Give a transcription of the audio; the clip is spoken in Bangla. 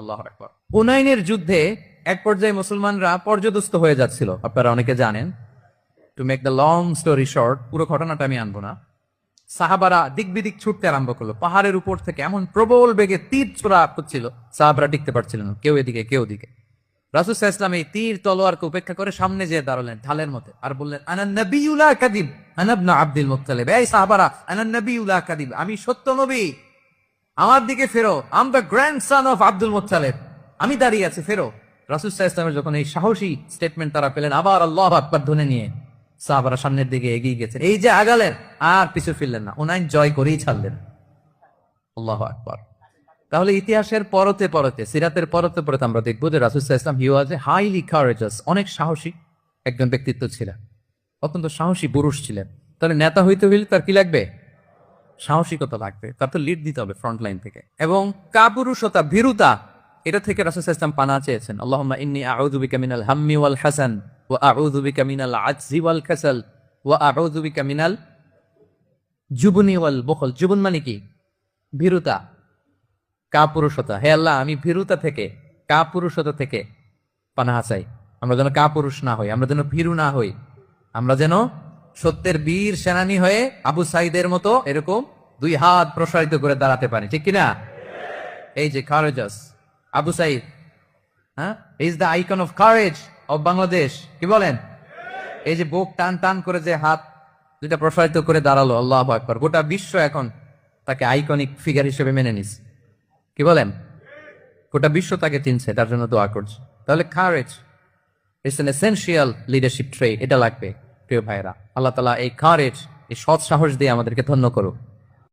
আল্লাহ যুদ্ধে এক পর্যায়ে মুসলমানরা পর্যদস্ত হয়ে যাচ্ছিল। আপনারা অনেকে জানেন to make the long story short পুরো ঘটনাটা আমি আনব না। সাহাবারা দিক বিদিক ছুটতে আরম্ভ করল। পাহাড়ের উপর থেকে এমন প্রবল বেগে তীর ছোড়া হচ্ছিল, সাহাবারা টিকতে পারছিলেন কেউ এদিকে, কেউ ওদিকে। রাসুল ইসলাম এই তীর তলোয়ারকে উপেক্ষা করে সামনে যেয়ে দাঁড়ালেন ঢালের মধ্যে আর বললেন আনান নবিউলা কাদিব আনাবনা আব্দুল মুত্তালিব। এই সাহাবারা আনান নবিউলা কাদিব, আমি সত্য নবী। আমার দিকে ফেরো। Am the grandson of Abdul Muttalib. আমি দাঁড়িয়ে আছি, ফেরো। রাসুল ইসলামের যখন এই সাহসী স্টেটমেন্ট তারা পেলেন, আবার আল্লাহ আকবার ধনে নিয়ে সাহাবারা সামনের দিকে এগিয়ে গেছেন। এই যে আগালেন, আর পিছু ফিরলেন না। ওনাই জয় করেই ছাড়লেন। আল্লাহ আকবার। তাহলে ইতিহাসের পরতে পরতে, সিরাতের পরতে পরতে আমরা দেখব যে রাসুসাহ ইসলাম হি ওয়াজ এ হাইলি কারেজাস অনেক সাহসী একজন ব্যক্তিত্ব ছিলেন। অত্যন্ত সাহসী পুরুষ ছিলেন। তাহলে নেতা হইতে হইলে তার কি লাগবে? সাহসিকতা লাগবে, তার তো লিড দিতে হবে ফ্রন্ট লাইন থেকে। এবং কাপুরুষতা, ভীরুতা, এটা থেকে রাসুল ইসলাম পানা চেয়েছেন। আল্লাহ ইন্নি আউযু বিকা মিনাল হাম্মি ওয়াল হাসান ওয়া আউযু বিকা মিনাল আজজি ওয়াল কাসাল ওয়া আউযু বিকা মিনাল জুবনি ওয়াল বখল। জুবন মানে কি? ভীরুতা, কাপুরুষতা। হে আল্লাহ, আমি ভীরুতা থেকে, কাপুরুষতা থেকে পানাহা চাই। আমরা যেন কাপুরুষ না হই, আমরা যেন ভীরু না হই। আমরা যেন সত্যের বীর সেনানি হয়ে আবু সাইদের মতো এরকম দুই হাত প্রসারিত করে দাঁড়াতে পারি, ঠিক কিনা? এই যে কারেজাস আবু সাইদ হ্যাঁ? Is the icon of courage of Bangladesh কি বলেন? এই যে বুক টান টান করে যে হাত দুইটা প্রসারিত করে দাঁড়াল, আল্লাহ আকবর, গোটা বিশ্ব এখন তাকে আইকনিক ফিগার হিসেবে মেনে নিস কি বলেন? গোটা বিশ্ব তাকে চিনছে, তার জন্য দোয়া করছে। তাহলে courage it's an essential leadership trait এটা লাগবে, প্রিয় ভাইরা আল্লাহ তালা এই কারেজ এই সৎ সাহস দিয়ে আমাদেরকে ধন্য করুক।